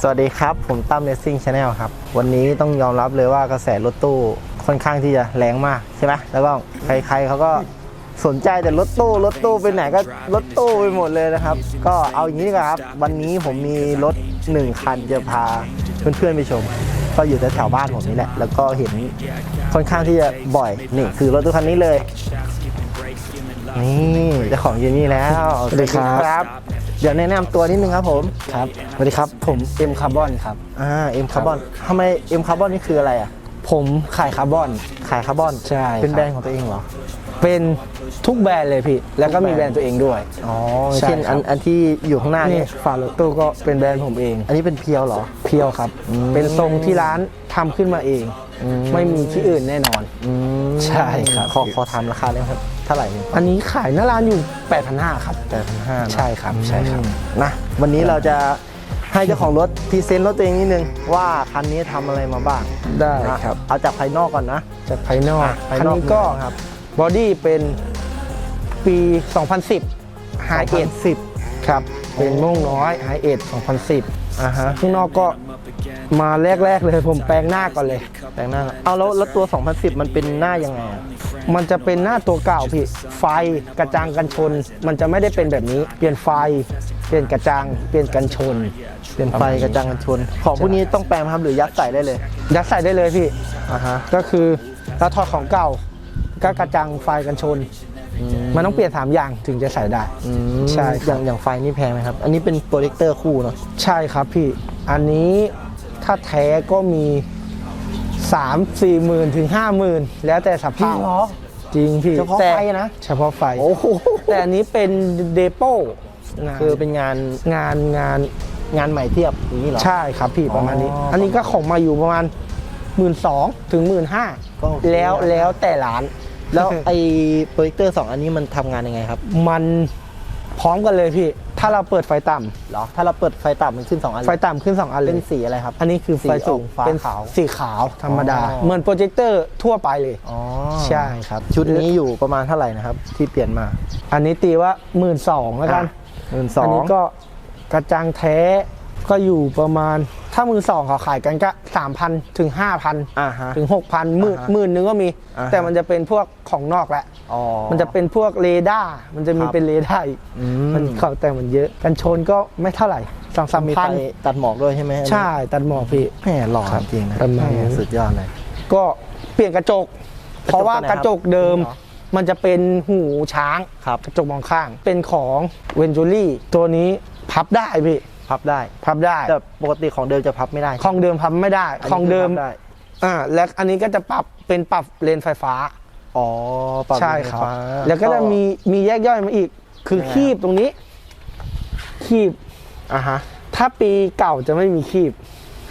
สวัสดีครับ ผมตั้มเลสซิ่งชาแนลครับ วันนี้ต้องยอมรับเลยว่ากระแสรถตู้ค่อนข้างที่จะแรงมากใช่ไหมแล้วก็ใครๆเขาก็สนใจแต่รถตู้รถตู้ไปไหนก็รถตู้ไปหมดเลยนะครับ ก็เอาอย่างนี้ดีกว่าครับ วันนี้ผมมีรถหนึ่งคันจะพาเพื่อนๆไปชม ก็อยู่แถวๆบ้านผมนี่แหละ แล้วก็เห็นค่อนข้างที่จะบ่อยนี่คือรถตู้คันนี้เลย นี่เจ้าของอยู่นี่แล้วสวัสดีครับ เดี๋ยวแนะนำตัวนิดนึงครับผมครับสวัสดีครับผมเอ็มคาร์บอนครับ อ่าเอ็มคาร์บอนทำไมเอ็มคาร์บอนนี่คืออะไรอะผมขายคาร์บอน ขายคาร์บอนใช่เป็นครับแบรนด์ของตัวเองเหรอ เป็นทุกแบรนด์เลยพี่ แล้วก็มีแบรนด์ตัวเองด้วย อ๋อใช่เช่นอันครับอันที่อยู่ข้างหน้านี่นี่ฝารถตู้ก็เป็นแบรนด์ผมเอง อันนี้เป็นเพียวเหรอ เพียวครับ อืม เป็นทรงที่ร้านทำขึ้นมาเองอืมไม่มีที่อื่นแน่นอนอืมใช่ครับ ขอขอถามราคาเลยครับ เท่าไหร่เนี่ยอันนี้ขายหน้าร้านอยู่ 8,500ครับ แปดพันห้าใช่ครับใช่ครับนะวันนี้เราจะให้เจ้าของรถพรีเซนต์รถตัวเองนิดนึงว่าคันนี้ทำอะไรมาบ้างได้นะครับเอาจากภายนอกก่อนนะ จากภายนอกอะภายคันนอกนี้ก็ครับ บอดี้เป็นปี 2010 High เอ็ด End สิบครับ เป็นโม่งน้อย High End 2010 อ่าฮะข้างนอกก็มาแรกๆเลยผมแปลงหน้าก่อนเลย แต่งหน้าเอาแล้วแล้วตัว 2010 มันเป็นหน้ายังไงอะ มันจะเป็นหน้าตัวเก่าพี่ไฟกระจังกันชน มันจะไม่ได้เป็นแบบนี้ เปลี่ยนไฟ เปลี่ยนกระจัง เปลี่ยนกันชน เปลี่ยนไฟกระจังกันชน ของพวกนี้ต้องแปลงไหมครับหรือยัดใส่ได้เลย ยัดใส่ได้เลยพี่อ่าฮะก็คือเราถอดของเก่า ก็กระจังไฟกันชน มันต้องเปลี่ยนสามอย่างถึงจะใส่ได้อืมใช่ครับอย่างอย่างไฟนี่แพงไหมครับ อันนี้เป็นโปรเจคเตอร์คู่เนาะใช่ครับพี่อันนี้ถ้าแท้ก็มี 3 4หมื่นถึง5 0,000แล้วแต่สภาพจริงพี่เฉพาะแต่ไฟนะ เฉพาะไฟโอ้โหแต่อันนี้เป็นเดโป้งานคือเป็นงานงานงานงานใหม่เทียบอย่างนี้เหรอ ใช่ครับพี่ประมาณนี้อ๋ออัอันนี้ก็ของมาอยู่ประมาณหมื่นสองถึงหมื่นห้าก็โอเคแล้วนะแล้วแต่ร้าน แล้วไอ้โปรเจคเตอร์สองอันนี้มันทำงานยังไงครับ มัน พร้อมกันเลยพี่ ถ้าเราเปิดไฟต่ำเหรอ ถ้าเราเปิดไฟต่ำมันขึ้นสองอันเลยไฟต่ำขึ้น 2 อันเลเป็ยนสีอะไรครับ อันนี้คือไฟสูง สีออกฟ้าเป็นขาวสีขาวธรรมดา อ๋อ เหมือนโปรเจคเตอร์ทั่วไปเลย อ๋อใช่ครับชุดนี้อยู่ประมาณเท่าไหร่นะครับ ที่เปลี่ยนมาอันนี้ตีว่าหมื่นสองแล้วกัน หมื่นสออันงนี้ก็กระจังแท้ก็อยู่ประมาณ ถ้ามือสองเขาขายกันก็สามพันถึงห้าพันอ่าฮะ ถึงหกพันหมื่นอ่าฮะหมื่นนึงก็มี อ่าฮะ แต่มันจะเป็นพวกของนอกแหละ อ๋อ มันจะเป็นพวกเรดาร์มันจะมีครับเป็นเรดาร์อีกอืม มันเขาแต่มันเยอะ กันชนก็ไม่เท่าไหร่สองสามมีพัไฟนตัดหมอกด้วยใช่ไหมใช่ตัดหมอกพี่ แหมหล่อครับจริงนะประมาณนั้นแหสุดยอดเลย ก็เปลี่ยนกระจก เพราะว่ากระจกเดิมนี่เหรอมันจะเป็นหูช้าง ครับ กระจกมองข้าง เป็นของเวนจูรี่ตัวนี้พับได้พี่ พับได้ พับได้แต่ปกติของเดิมจะพับไม่ได้ของเดิมพับไม่ได้นนี้ของเดิมพับได้อ่าและอันนี้ก็จะปรับเป็นปรับเลนไฟฟ้าอ๋อปรับใช่ครับไฟฟ้าแล้วก็จะมีมีแยกย่อยมาอีก คือยังไงคีบตรงนี้ คีบอะฮะถ้าปีเก่าจะไม่มีคีบ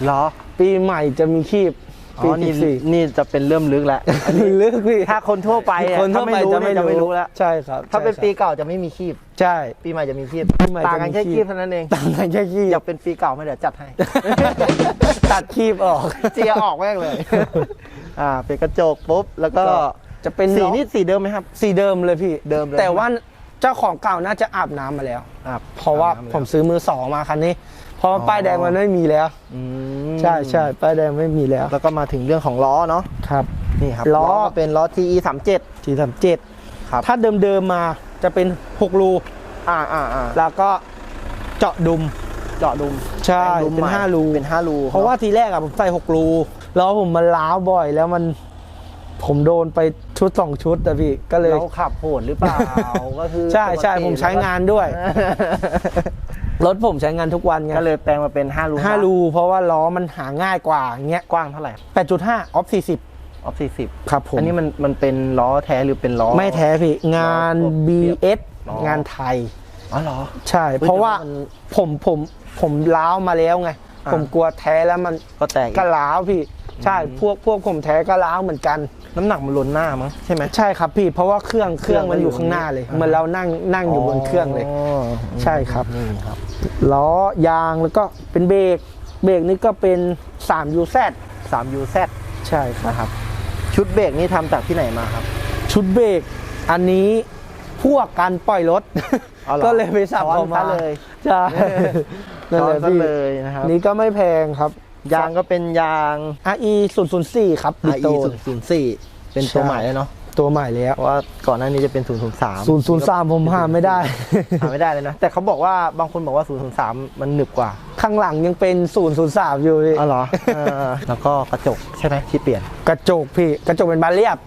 เหรอ ปีใหม่จะมีคีบ อ๋ปีอนี่ที่สี่นี่จะเป็นเริ่มลึกแล้วอันนี้ลึกพี่ถ้าคนทั่วไปอะคนทั่วไปถ้าจะไม่เนี่ยจะไม่รู้แล้วใช่ครับ ถ้าเป็นใช่ปีเก่าจะไม่มีคีบใช่ ปีใหม่จะมีคีบปีใหม่ต่างกันจะมีแค่คีบคีบเท่านั้นเองต่างกันแค่คีบอยากเป็นปีเก่าไหม่เดี๋ยวจัดให้ ตัดคีบออกเจียออกแม่งเลย อ่า เป็นกระจกปุ๊บแล้วก็ก็จะเป็นสีล้อนี่สีเดิมไหมครับ สีเดิมเลยพี่เดิมเลยแต่ว่าเจ้าของเก่าน่าจะอาบน้ำมาแล้วอ่าเพราะว่าผมซื้อมือสองมาคันนี้เพ ราะว่าป้ายแดงมันไม่มีแล้ว อืมใช่ใช่ป้ายแดงไม่มีแล้วแล้วก็มาถึงเรื่องของล้อเนาะครับ นี่ครับล้อ ก็เป็นล้อ TE 3 7ทีสามเจ็ดครับ ถ้าเดิมๆมาจะเป็นหกรูอ่าอ่าอ่าแล้วก็เจาะดุม เจาะดุมใช่แต่งดุมเป็นใม่ห้ารู เป็น5รูเพราะว่าทีแรกอะผมใส่หกรูแล้วผมมันล้าวบ่อยแล้วมัน ผมโดนไปชุดสองชุดอะพี่ก็เลย เราขับโหดหรือเปล่า ก็คือใช่ใช่ปกติผมใช้งานด้วย รถผมใช้งานทุกวันไงก็เลยแปลงมาเป็น5รูห้ารู เพราะว่าล้อมันหาง่ายกว่าอย่างเงี้ยกว้างเท่าไหร่8.5ออฟ40ออฟ40ครับผมอันนี้มันมันเป็นล้อแท้หรือเป็นล้อ ไม่แท้พี่ งานล้อพวก BS ล้องานไทยอ๋อเหรอ ใช่เฮ้ยเพราะว่าแต่ว่ามันผมผมผมล้าวมาแล้วไงอ่าผมกลัวแท้แล้วมันก็แตกอีกก็ล้าวพี่ ใช่พวกพวกผมแท้ก็ล้าวเหมือนกัน น้ำหนักมันล้นหน้ามั้งใช่ไหมใช่ครับพี่เพราะว่าเครื่องเครื่องมันอยู่เครื่องข้างหน้าเลยอ่าเหมือนเรานั่งนั่งอยู่บนเครื่องเลยใช่ครับนี่ครับล้อยางแล้วก็เป็นเบรกเบรกนี่ก็เป็น3 UZ 3 UZ ใช่ครับนะครับชุดเบรกนี่ทำจากที่ไหนมาครับ ชุดเบรกอันนี้พวกการปล่อยรถเอาหรอก็เลยไปสับซ้อนออกมาซะเลยใช่นั่นซ้อแหนละซะพี่เลยนะครับนี่ก็ไม่แพงครับ ยางก็เป็นยาง RE 004ครับบิ IE โต 004เป็นตัวใช่ ใหม่แล้วเนาะตัวใหม่แล้วเพราะว่าก่อนหน้านี้จะเป็น 003 003ผมหาไม่ได้ หาไม่ได้เลยนะ แต่เขาบอกว่าบางคนบอกว่า 003 มันหนึบกว่าข้างหลังยังเป็น 003 อยู่พี่อ๋อเหรอเออแล้วก็กระจกใช่ไหมที่เปลี่ยน กระจกพี่ กระจกเป็นบานเรียบ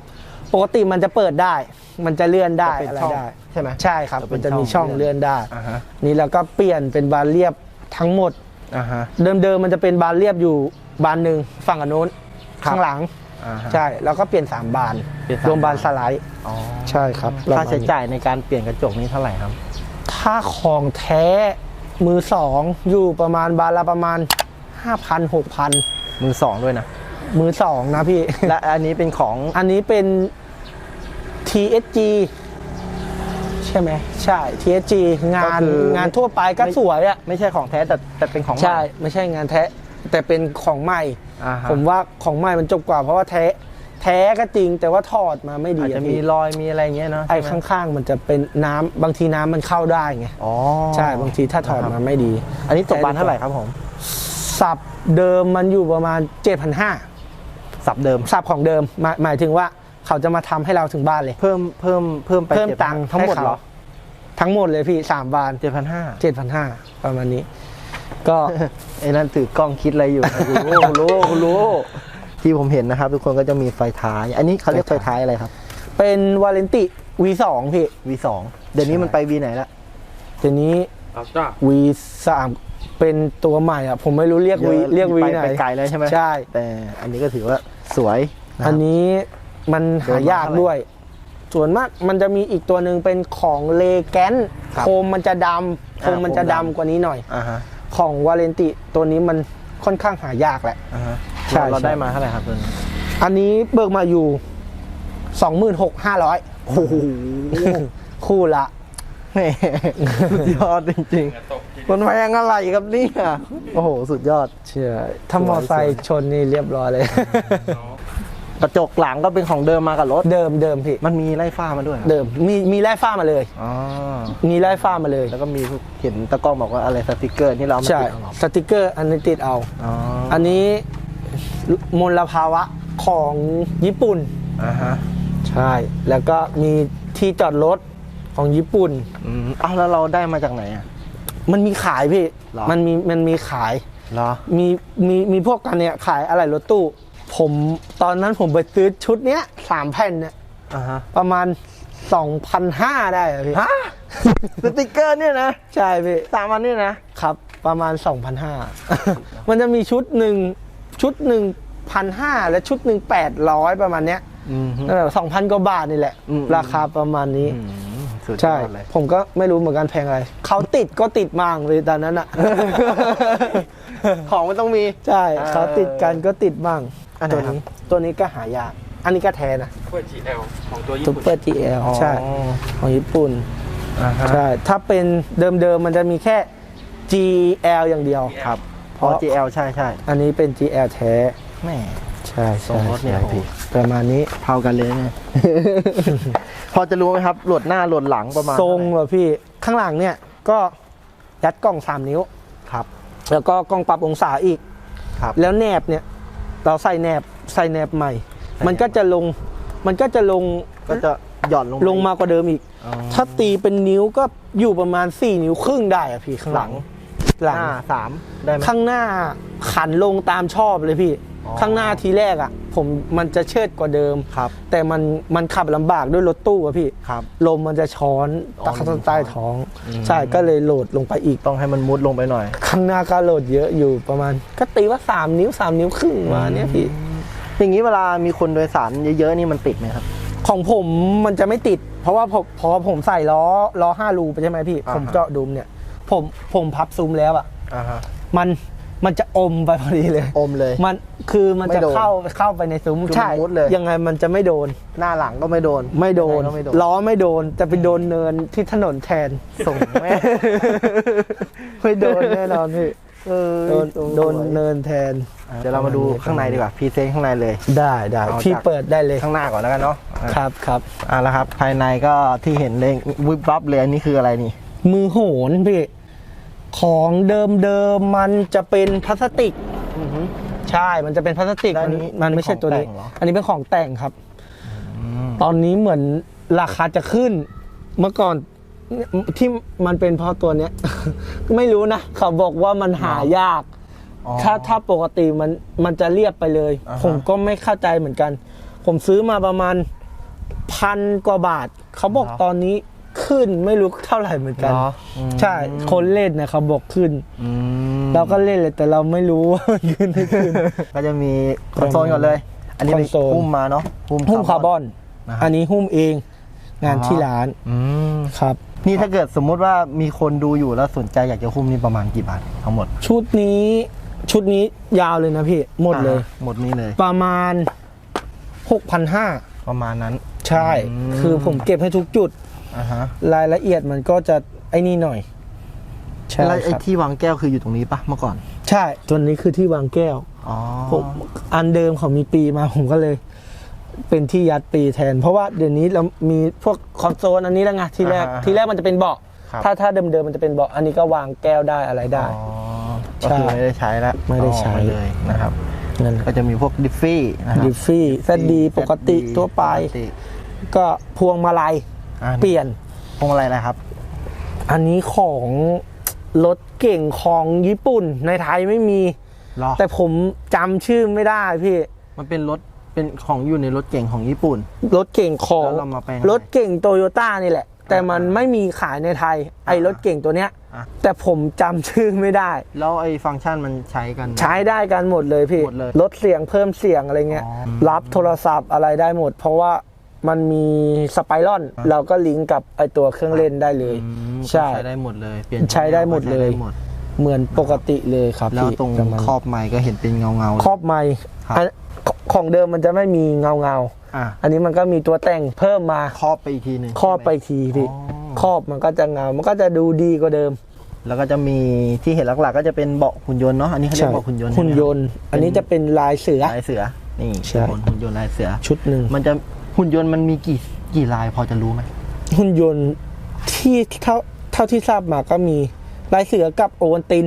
ปกติมันจะเปิดได้ มันจะเลื่อนได้จะเป็นอะไรช่องได้ใช่ไหมใช่ครับ จะเป็มันนจะมีช่ช่อองงเลื่อนได้ อ่าฮะ นี่แล้วก็เปลี่ยนเป็นบานเรียบทั้งหมด อ่าฮะ เดิมๆมันจะเป็นบานเรียบอยู่บานหนึ่งฝั่งอนนุ้นครับ ข้างหลัง อ่าฮะ ใช่ แล้วก็เปลี่ยน 3 บานเปลี่ยนสามรวมบาน สไลด์อ๋อใช่ครับค่าใช้จ่ายในการเปลี่ยนกระจกนี้เท่าไหร่ครับ ถ้าของแท้มือสองอยู่ประมาณบานละประมาณ 5,000 6,000 มือสองด้วยนะ มือสองนะพี่ และอันนี้เป็นของอันนี้เป็น TSG ใช่ไหมใช่ TSG งานงานทั่วไปก็สวยอะไม่ใช่ของแท้แต่แต่เป็นของใช่ไม่ใช่งานแท้แต่เป็นของใหม่อ่าฮะผมว่าของใหม่มันจบกว่าเพราะว่าแท้แท้ก็จริงแต่ว่าถอดมาไม่ดีอาจจะมีพี่รอยมีอะไรอย่างเงี้ยเนาะไอ้ใช่หมข้างๆ มันจะเป็นน้ำบางทีน้ำมันเข้าได้ไงอ๋อใช่บางทีถ้าถอดมาไม่ดี อันนี้ตกบานเท่าไหร่ครับผม สับเดิมมันอยู่ประมาณ 7,500 สับเดิม สับของเดิมหมายหมายถึงว่า เขาจะมาทำให้เราถึงบ้านเลย เพิ่มเพิ่มเพิ่มไปเพิ่ม7,500ตังค์ทั้งหมดให้เหรเขาอทั้งหมดเลยพี่สามบานเจ็ดพันห้า7,500ประมาณนี้ ก็ไอ้นั่นถือกล้องคิดอะไรอยู่กูรู้กูรู้กูรู้ที่ผมเห็นนะครับ ทุกคนก็จะมีไฟท้าย อันนี้เขาเรียกไฟท้ายอะไรครับ เป็นวาเลนติ V2 พี่ V2 เดี๋ยวนี้มันไป V ไหนละทีนี้ V3 เป็นตัวใหม่อะ ผมไม่รู้เรียก V เยอะเรียก V ไปไหนไปไกลแล้วใช่ไหมใช่ แต่อันนี้ก็ถือว่าสวยะครับอันนี้ มันหายากเดินมาเท่าไหร่ด้วย ส่วนมากมันจะมีอีกตัวหนึ่งเป็นของเลแกนครับโคมมันจะดำโคมมันจะอ่าโคมดำ ดำกว่านี้หน่อย อ่าฮะของวาเลนติตัวนี้มันค่อนข้างหายากแหละ อ่าฮะใช่เราเราใช่ ได้มาเท่าไหร่ครับตัวนี้อันนี้เบิกมาอยู่ 26,500 โอ้โหคู่ละ แหม่สุดยอดจริงๆ มันแพงอะไรครับเนี่ยโอ้โห สุดยอด เชื่อถ้ามอไซค์ชนนี่เรียบร้อยเลย กระจกหลังก็เป็นของเดิมมากับรถ เดิมเดิมพี่ มันมีไล่ฟ้ามาด้วยหรอเดิมมีมีไล่ฟ้ามาเลย อ๋อ มีไล่ฟ้ามาเลย แล้วก็มีเห็นตะกล้องบอกว่าอะไรสติกเกอร์ที่เราเอามาใช่ติดเอาเหรอสติกเกอร์อันนี้ติดเอา อ๋ออันนี้มลภาวะของญี่ปุ่น อ่าฮะใช่ แล้วก็มีที่จอดรถของญี่ปุ่น อืมอ้าวแล้วเราได้มาจากไหนอะ มันมีขายพี่เหรอ มันมีมันมีขาย เหรอ มีมีมีพวกกันเนี่ยขายอะไรรถตู้ ผมตอนนั้นผมไปซื้อชุดเนี้ยสามแผ่นเนี่ยอ่าฮะประมาณ2,500ได้อะพี่ฮะสติกเกอร์เนี่ยนะใช่พี่สามอันเนี่ยนะครับ ประมาณ2,500มันจะมีชุดหนึ่งชุดหนึ่งพันห้าและชุดหนึ่งแปดร้อยประมาณเนี้ยอืมฮึนั่นแหละสองพันกว่าบาทนี่แหละอืมราคาประมาณนี้อืมสุดยใช่อดเลยผมก็ไม่รู้เหมือนกันแพงอะไร เขาติดก็ติดมากเลยตอนนั้นอะของมันต้องมี ใช่เออเขาติดกันก็ติดบ้าง อันไหนตัวครับ นี้ตัวนี้ก็หายากอันนี้ก็แท้นะ เพื่อ GL ของตัวญี่ซุปปุ่น เปอร์ทีเอลใช่อ๋อของญี่ปุ่นอ่าฮะใช่ถ้าเป็นเดิมๆมันจะมีแค่ GL อย่างเดียว ครับ เพพอราะ GL ใช่ใช่อันนี้เป็น GL แท้แม่ ใช่ทรงรถเนี่ย ใช่โอ้โหประมาณนี้ เท่ากันเลยเนี่ย พอจะรู้ไหมครับหลวดหน้าหลวดหลังประมาณทรงเท่าไหเหรอพี่ข้างหลังเนี่ยก็ยัดกล้อง 3 นิ้ว ครับ แล้วก็กล้องปรับองศาอีก ครับ แล้วแนบเนี่ย เราใส่แนบใส่แนบใหม่ใส่แนบมันก็จะลงมันก็จะลงก็จะหย่อนลงลงมากกว่าเดิมอีก อ๋อถ้าตีเป็นนิ้วก็อยู่ประมาณ 4 นิ้วครึ่งได้อะพี่ข้างหลังหลังหน้าสามได้ไหมข้างหน้าขันลงตามชอบเลยพี่อ๋อ ข้างหน้าทีแรกอะ ผมมันจะเชิดกว่าเดิมครับ แต่มันมันขับลำบากด้วยรถตู้อะพี่ครับลมมันจะช้อนอ๋อตะข้างใต้ท้องอืมใช่ก็เลยโหลดลงไปอีกต้องให้มันมุดลงไปหน่อย ข้างหน้าก็โหลดเยอะอยู่ประมาณ ก็ตีว่า 3 นิ้ว 3 นิ้วครึ่งมาเนี้ยพี่อย่างนี้เวลามีคนโดยสารเยอะๆนี่มันติดไหมครับ ของผมมันจะไม่ติด เพราะว่าผมพอผมใส่ล้อล้อห้ารูไปใช่ไหมพี่อ่าฮะผมเจาะดุมเนี่ย ผมผมพับซุ้มแล้วอะอ่าฮะมัน มันจะอมไปพอดีเลย อมเลย มันคือมันจะไม่โดนเข้าเข้าไปในซุ้มคือมันใช่มุดเลย ยังไงมันจะไม่โดน หน้าหลังก็ไม่โดนไม่โดน ยังงก็ไม่โดนล้อไม่โดนแต่ไปโดนเนินที่ถนนแทน ส่งแม่ไม่โดนแน่นอนพี่เออโดนโดนเนินแทนเดี๋ยวเรามาดูข้างในดีกว่าพรีเซนต์ข้างในเลย ได้ได้เอาพี่จาก เปิดได้เลย ข้างหน้าก่อนแล้วกันเนาะอะครับครับอะแล้วครับ ภายในก็ที่เห็นเลยวิบวับเลยอันนี้คืออะไรนี่ มือโหนพี่ ของเดิมเดิมๆมันจะเป็นพลาสติกใช่มันจะเป็นพลาสติกแล้วอัมันนนี้มันไม่ใช่ตัวนี้เป็นของแต่งเหรออันนี้เป็นของแต่งครับ ตอนนี้เหมือนราคาจะขึ้น เมื่อก่อนที่มันเป็นเพราะตัวเนี้ย ไม่รู้นะเขาบอกว่ามันหายากอ๋อถ้าถ้าปกติมันมันจะเรียบไปเลยอ่าฮะผมก็ไม่เข้าใจเหมือนกัน ผมซื้อมาประมาณพันกว่าบาท เขาบอกตอนนี้ ขึ้นไม่รู้เท่าไหร่เหมือนกัน เหรออืม ใช่คนเล่นเนี่ยเขาบอกขึ้น อืมเราก็เล่นเลยแต่เราไม่รู้ว่ามันขึ้นไม่ขึ้น ก็จะมีคอนโซลก่อนเลย อันนี้เป็นคอนโซล หุ้มมาเนาะหุ้มคาร์บอน นะครับอันนี้หุ้มเอง งานที่ร้านอืมครับ นี่ถ้าเกิดสมมุติว่ามีคนดูอยู่แล้วสนใจอยากจะหุ้มนี่ประมาณกี่บาททั้งหมดชุดนี้ชุดนี้ยาวเลยนะพี่ หมดเลย อ่าหมดนี้เลย ประมาณ 6,500 ประมาณนั้น ใช่ อืม คือผมเก็บให้ทุกจุดอ่าฮะ รายละเอียดมันก็จะไอ้นี่หน่อยใช่แล้วไอ้ครับที่วางแก้วคืออยู่ตรงนี้ปะเมื่อก่อน ใช่ตัวนี้คือที่วางแก้ว อ๋อ ผมอันเดิมเขามีปีมาผมก็เลย เป็นที่ยัดปีแทน เพราะว่าเดี๋ยวนี้เรามีพวกคอนโซลอันนี้แล้วไงที่แรกอ่าฮะที่แรกมันจะเป็นเบาะครับ ถ้าถ้าเดิมๆมันจะเป็นเบาะอันนี้ก็วางแก้วได้อะไรได้ อ๋อก็คือไม่ได้ใช้แล้วไม่ได้ใช้ เอาอเลยนะครับ นั่นแหละก็จะมีพวกดิฟฟี่นะครับดิฟฟี่แฟดดีปกติ ZD ทั่วไป ปกติก็พวงมาลัย อะเปลี่ยน พวงอะไรนะครับ อันนี้ของรถเก่งของญี่ปุ่นในไทยไม่มี รอแต่ผมจำชื่อไม่ได้พี่ มันเป็นรถเป็นของอยู่ในรถเก่งของญี่ปุ่น รถเก่งของแล้วเรามาแปลงรถเก่งโตโยต้านี่แหละ แต่มันไม่มีขายในไทย ไอ้รถเก่งตัวเนี้ย อะ แต่ผมจำชื่อไม่ได้ แล้วไอ้ฟังก์ชันมันใช้กัน ใช้ได้กันหมดเลยพี่หมดเลยลดเสียงเพิ่มเสียงอะไรเงี้ย อ๋อ รับโทรศัพท์อะไรได้หมด เพราะว่า มันมีสไปรอนอะเราก็ลิงก์กับไอตัวเครื่องเล่นได้เลยอืมใช่ใช้ได้หมดเลยเปลี่ยนใช้ได้หมดเลยใช้ได้หมดเหมือนปกติเลยครับแล้วพี่ตรงประมาณครอบไม้ก็เห็นเป็นเงาเงาๆครอบไม้ครับอันของเดิมมันจะไม่มีเงาเงาๆอะอันนี้มันก็มีตัวแต่งเพิ่มมาครอบไปอีกทีหนึ่งครอบไปใช่หมทีพี่อ๋อครอบมันก็จะเงา มันก็จะดูดีกว่าเดิม แล้วก็จะมีที่เห็นหลักๆ ก็จะเป็นเบาะหุ่นยนต์เนาะอันนี้เขาเรียกเบาะหุ่นยนต์หุ่นยนต์ อันนี้จะเป็นลายเสือลายเสือนี่ใช่บนหุ่นยนต์ลายเสือชุดหนึ่งมันจะ หุ่นยนต์มันมีกี่กี่ลายพอจะรู้ไหมหุ่นยนต์ที่เท่าเท่าที่ทราบมาก็มีลายเสือกับโอวันติน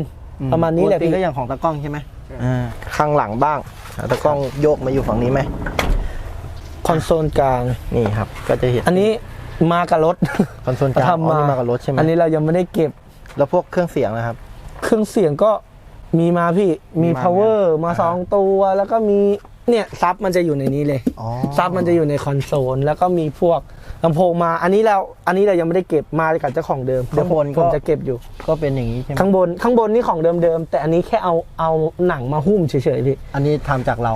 ประมาณนี้แหละปกติพี่ก็อย่างของตากล้องใช่ไหมอ่าข้างหลังบ้างแล้วตากล้องโยกมาอยู่ฝั่งนี้ไหมคอนโซลกลางนี่ครับ ก็จะเห็นอันนี้มากับรถคอนโซลกลางอ๋อทำมานี่มากับรถใช่ไหมอันนี้เรายังไม่ได้เก็บแล้วพวกเครื่องเสียงนะครับ เครื่องเสียงก็มีมาพี่มีมีมา power เนี่ยมาอ่าสองตัวแล้วก็มี เนี่ยซับมันจะอยู่ในนี้เลยอ๋อซับมันจะอยู่ในคอนโซลแล้วก็มีพวกลำโพงมา อันนี้เราอันนี้เรายังไม่ได้เก็บมากับเจ้าของเดิมข้างบนผก็มจะเก็บอยู่ ก็เป็นอย่างนี้ใช่ไหมข้างบนข้างบนนี่ของเดิมๆแต่อันนี้แค่เอาเอาหนังมาหุ้มเฉยๆพี่อันนี้ทำจากเรา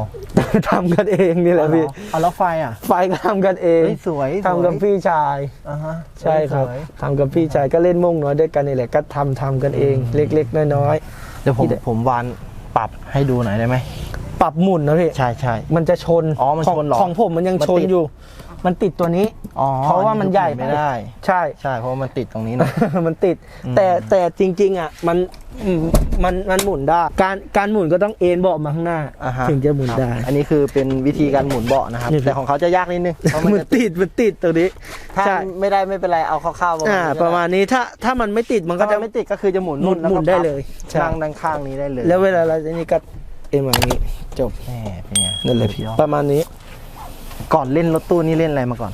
ทำกันเองนี่แหละพี่เอาแล้วไฟอะ ไฟก็ทำกันเองเฮ้ยสวยทำกับสวยพี่ชายอ่าฮะใช่ครับสวยทำกับพี่ชายก็เล่นม่งน้อยด้วยกันนี่แหละก็ทำทำกันเอง เล็กๆน้อยเดี๋ยวผมที่ได้ผมวาน ปรับให้ดูหน่อยได้ไหมๆปรับหมุนนะพี่ ใช่ใช่มันจะชน อ๋อมันของชนเหรอของผมมันยังมันชนติดอยู่ มันติดตัวนี้ อ๋อเพราะว่ามันใหญ่ไม่ได้ ใช่ ใช่ เพราะว่ามันติดตรงนี้นะ มันติดอืมแต่แต่จริง ๆ อะ มันอืมมันมันหมุนได้ การการหมุนก็ต้องเอ็นเบาะมาข้างหน้าอ่าฮะถึงจะหมุนได้ อันนี้คือเป็นวิธีการหมุนเบาะนะครับนี่แต่ของเขาจะยากนิดนึง เพราะมันมันจะติด มันติดตรงนี้ ถ้าใช่ไม่ได้ไม่เป็นไร เอาคร่าวๆประมาณอ่านี้ก็ประมาณนี้ ถ้าถ้ามันไม่ติดมันก็ก็จะจะไม่ติดก็คือจะหมุนหมุนแล้วหมุก็นได้พับเลยใช่นั่งด้านข้างนี้ได้เลย แล้วเวลาเราจะนี่ก็เอ็นแบบนี้ จบแหมเป็นไงนั่นเลยพี่สุดยอดประมาณนี้ ก่อนเล่นรถตู้นี่เล่นอะไรมาก่อน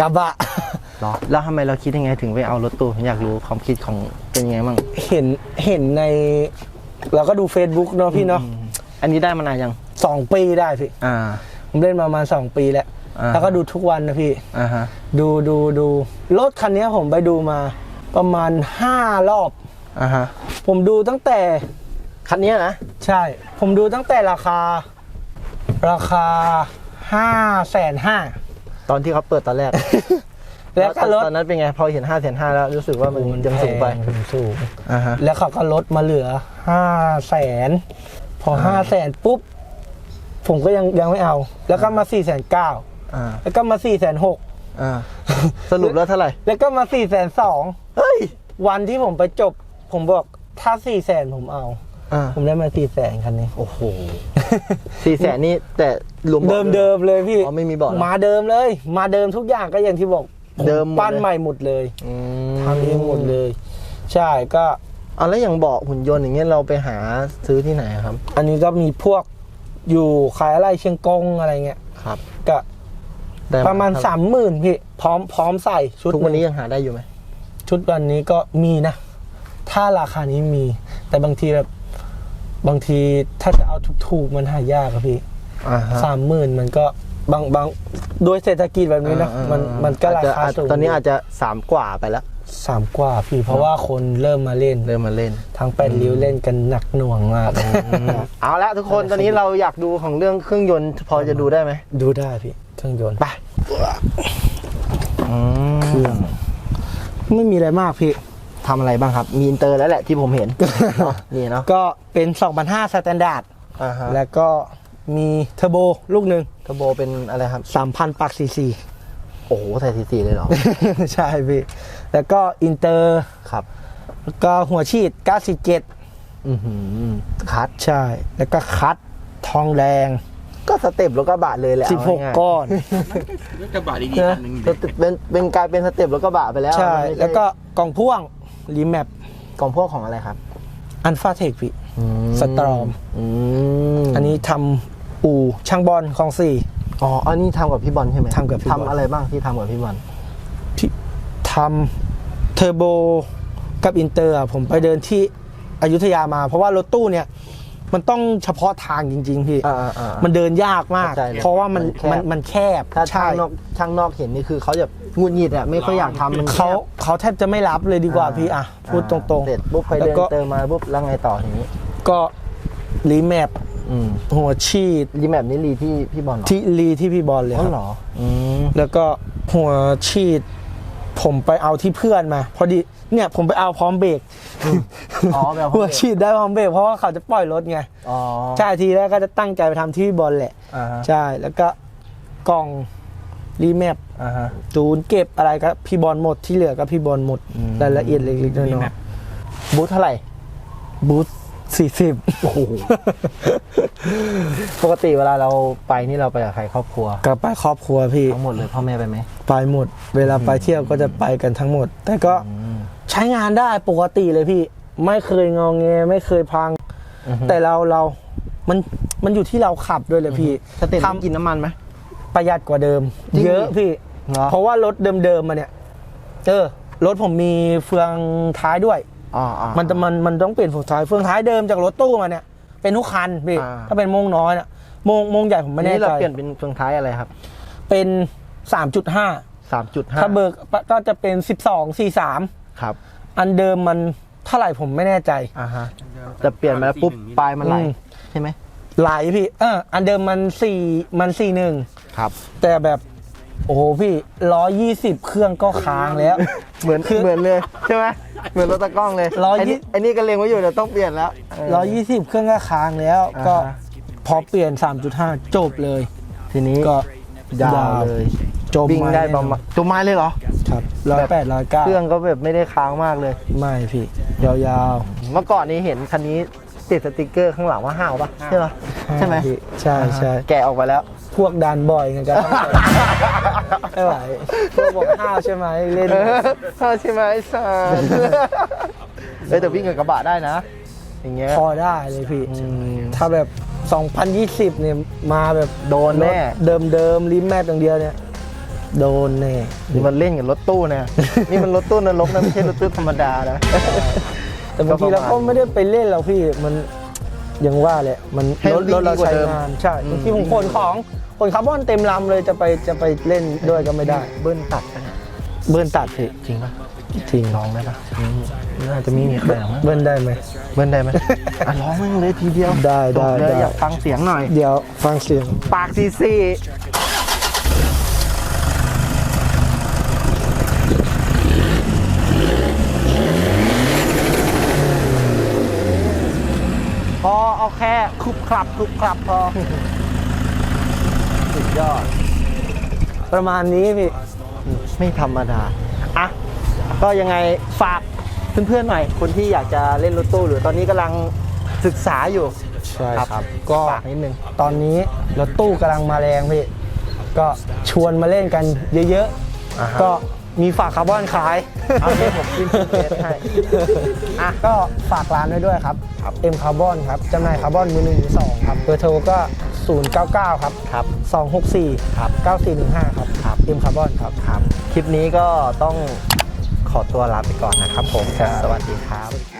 กระบะหรอแล้วทำไมเราคิดยังไงถึงไปเอารถตู้ผมอยากรู้ความคิดของเป็นยังไงบ้างเห็นเห็นในเราก็ดู Facebook เนาะพี่เนาะอืมอันนี้ได้มานานยัง สองปีได้พี่ อ่า ผมเล่นมาประมาณสองปีแล้ว อ่า แล้วก็ดูทุกวันนะพี่ อ่าฮะดูดูดูรถคันนี้ผมไปดูมาประมาณห้ารอบ อ่าฮะผมดูตั้งแต่คันนี้นะใช่ ผมดูตั้งแต่ราคา ราคา ห้าแสนห้าตอนที่เขาเปิดตอนแรก แล้วก็ลดตอนนั้นเป็นไง พอเห็นห้าแสนห้าแล้วรู้สึกว่ามันยังสูงไปแพมันสูงอ่าฮะแล้วเขาก็ลดมาเหลือห้าแสนพอห้าแสนปุ๊บ ผมก็ยังยังไม่เอา แล้วก็มาสี่แสนเก้าอ่าแล้วก็มาสี่แสนหกอ่าสรุปแล้วเท่าไหร่ แล้วก็มาสี่แสนสองเฮ้ย วันที่ผมไปจบ ผมบอกถ้าสี่แสนผมเอาอ่าผมได้มาสี่แสนคันนี้ โอ้โหสี่แสนนี่แต่ รวมเดิมเดิมๆเลยพี่อ๋อไม่มีเบาะเหรอ มาเดิมเลย มาเดิมทุกอย่างก็อย่างที่บอกผเดิมหมดเลย ปั้นใหม่หมดเลยอืมทำเองหมดเลย ใช่ก็เอาแล้วอย่างเบาะหุ่นยนต์อย่างเงี้ยเราไปหาซื้อที่ไหนครับอันนี้ก็มีพวกอยู่ขายอะไรเชียงกงอะไรเงี้ยครับก็ได้ประมาณสามหมื่นพี่พร้อมพร้อมใส่ชุดทุกวันนี้หงยังหาได้อยู่ไหมชุดวันนี้ก็มีนะ ถ้าราคานี้มี แต่บางทีแบบบางทีถ้าจะเอาถูกๆมันหายากอะพี่ อ่าฮะ สามหมื่นมันก็บางบางโดยเศรษฐกิจแบบนี้นะ อ่ามันมันก็ราอจจะคาสูงตอนนี้อาจจะสามกว่าไปแล้ว สามกว่าพี่เพราะว่าคนเริ่มมาเล่น เริ่มมาเล่น ทั้งแปดริ้วเล่นกันหนักหน่วงมาก เอาละทุกคนตอนนี้เราอยากดูของเรื่องเครื่องยนต์พอจะดูได้ไหมดูได้พี่เครื่องยนต์ไปเครื่องไม่มีอะไรมากพี่ ทำอะไรบ้างครับ มีอินเตอร์แล้วแหละที่ผมเห็น นี่เนาะก็เป็น 2005สแตนดาร์ดอ่าฮะแล้วก็ มีเทอร์โบลูกหนึ่งกระโบเป็นอะไรครับ 3,000ปักซีซีโอ้โหใส่ทีซีเลยเหรอ ใช่พี่ แล้วก็อินเตอร์ครับแล้วก็หัวฉีด947อือหือคัดใช่ แล้วก็คัดทองแดงก็สเต็ปรถกระบะเลยแหละเอาง่าย16 ก้อน รถกระบะดีๆๆนะคันหนึงสเต็ปเป็นเป็นกลายเป็นสเต็ปรถกระบะไปแล้วใช่ไม่แล้วก็กล่องพ่วงรีแมปกล่องพวกของอะไรครับอันฟาเทคพี่สตรอม อืมอันนี้ทำ อู่ช่างบอลของสี่ อ๋อ อันนี้ทำกับพี่บอลใช่ไหมทำกับพี่บอล ทำอะไรบ้างที่ทำกับพี่บอล ที่ทำเทอร์โบกับอินเตอร์อะผมไปเดินที่อยุธยามา เพราะว่ารถตู้เนี่ย มันต้องเฉพาะทางจริง ๆ พี่ อ่าอ่ามันเดินยากมาก เข้าใจเลยเพราะว่ามันมัมันนมันแคบถ้าใช่ช่างนอกช่างนอกเห็นนี่คือเขาจะหงุดหงิดอะไม่ค่อยอยากทำมันเขาเขาแทบจะไม่รับเลยดีกว่าพี่อะพูดตรงเสร็จปุ๊บไปแล้วเดินก็ เติมมาปุ๊บแล้วไงต่อทีนี้ๆก็รีแมปอืม หัวชีดรีแมปนี้รีที่พี่บอลเหรอที่รีที่พี่บอลเลยอ๋คอรับเหรออืมแล้วก็หัวชีด ผมไปเอาที่เพื่อนมา พอดีเนี่ยผมไปเอาพร้อมเบรกอ๋อแบบหัวชีดได้พร้อมเบรกเพราะว่าเขาจะปล่อยรถไงอ๋อใช่ทีแรกก็จะตั้งใจไปทำที่พี่บอลแหละ อ่าฮะใช่แล้วก็กล่องรีแมปอ่าฮะ จูนเก็บอะไรก็พี่บอลหมดที่เหลือก็พี่บอลหมดอืม รายละเอียดเล็กๆน้อยบูธเท่าไหร่ ๆบูธ สี่สิบโอ้โหปกติเวลาเราไปนี่เราไปกับใครครอบครัวก็ไปครอบครัวพี่ทั้งหมดเลยพ่อแม่ไปไหมไปหมด เวลาไปเที่ยวก็จะไปกันทั้งหมด แต่ก็อืมใช้งานได้ปกติเลยพี่ ไม่เคยงองแงไม่เคยพังอือฮึแต่เราเรามันมันอยู่ที่เราขับด้วยเลยพี่สเต็ปทนี้กินน้ำมันไหมำประหยัดกว่าเดิมจริงดิเยอะพี่เหรอเพราะว่ารถเดิมๆมาเนี่ยเออรถผมมีเฟืองท้ายด้วยอ๋ออ๋อ มันจะมันมันต้องเปลี่ยนเฟืองท้ายเฟืองท้ายเดิมจากรถตู้มาเนี่ยเป็นทุกคันพี่อ่า ถ้าเป็นโมงน้อยน่ะโมงโมงใหญ่ผมไม่แน่นี่เราใจเปลี่ยนเป็นเฟืองท้ายอะไรครับเป็นสามจุดห้าสามจุดห้าถ้าเบิกก็จะเป็นสิบสองสี่สามครับอันเดิมมันเท่าไหร่ผมไม่แน่ใจ อ่าฮะแต่เปลี่ยนมาแล้วปุ๊บปลายมันไหลอืม ใช่ไหมไหลพี่เอออันเดิมมันสี่มันสี่หนึ่งครับ แต่แบบ โอ้โหพี่ร้อยยี่สิบเครื่องก็ค้างแล้ว เหมือนคือ เหมือนเลยใช่ไหม เหมือนรถตะกล้องเลยร้อยไอ้ยี่นี่ ไอ้นี่ก็เล็งไว้อยู่เดี๋ยวต้องเปลี่ยนแล้วเร้อยยี่สิบเครื่องก็ค้างแล้ว อ่าฮะก็พอเปลี่ยนสามจุดห้าจบเลย ทีนี้ก็ ยาวเลยจบวิ่งได้ประมาณจมไม้เลยเหรอ ครับร้อยแปดร้อยเก้าเครื่องก็แบบไม่ได้ค้างมากเลย ไม่พี่ ยาวเมื่อก่อนนี้เห็นคันนี้ติดสติกเกอร์ข้างหลังว่าห้าวปะใช่ปะๆใช่ไหมพี่ใช่ใช่แกะออกไปแล้ว พวกดันบ่อยไงกันไม่ไหวพวกบอกห้าวใช่ไหมเล่น เออห้าวใช่ไหมไอ้สารเออแต่วิ่งกับกระบะได้นะ อย่างเงี้ย พอได้เลยพี่อืมถ้าแบบ 2020 เนี่ย มาแบบโดนแน่ เดิมเดิมๆริมแมปอย่างเดียวเนี่ย โดนแน่นี่มันเล่นกับรถตู้นะ นี่มันรถตู้นรกนะไม่ใช่รถตู้ธรรมดานะ แต่บางทีเราก็ไม่ได้ไปเล่นเราพี่มันยังว่าแหละมันให้รถวิ่งรถเราดีกว่าใช้เดิมงานใช่อืม บางทีผมขนของ ขนคาร์บอนเต็มลำเลยจะไปจะไปเล่นด้วยก็ไม่ได้ เบิ้ลตัดไปนะเบิ้ลตัดพี่จริงปะจริงลองได้ปะน่าจะไม่มีใครหรอกมั้งเบิ้ลได้ไหมเบิ้ลได้ไหมอะร้องแม่งเลยทีเดียวได้ได้จบเลยได้อยากฟังเสียงหน่อย เดี๋ยวฟังเสียงปากซีซีพอเอาแค่คลุบคลับคลุบคลับพอสุด ยอด ประมาณนี้พี่ไม่ธรรมดาอะก็ยังไงฝากเพื่อนๆหน่อย คนที่อยากจะเล่นรถตู้หรือตอนนี้กำลังศึกษาอยู่ใช่ครับครับก็ฝากนิดนึงตอนนี้รถตู้กำลังมาแรงพี่ก็ชวนมาเล่นกันเยอะอ่าฮะๆก็มีฝากคาร์บอนขายเอาเดี๋ยวผมขึ้นเฟซให้อะก็ฝากร้านไว้ด้วยครับเอ็มคาร์บอนครับจำหน่ายคาร์บอนมือหนึ่งมือสองครับเบอร์โทรก็ 099 ครับครับ264ครับ9415 ครับครับเอ็มคาร์บอนครับครับ คลิปนี้ก็ต้องขอตัวลาไปก่อนนะครับผมครับสวัสดีครับ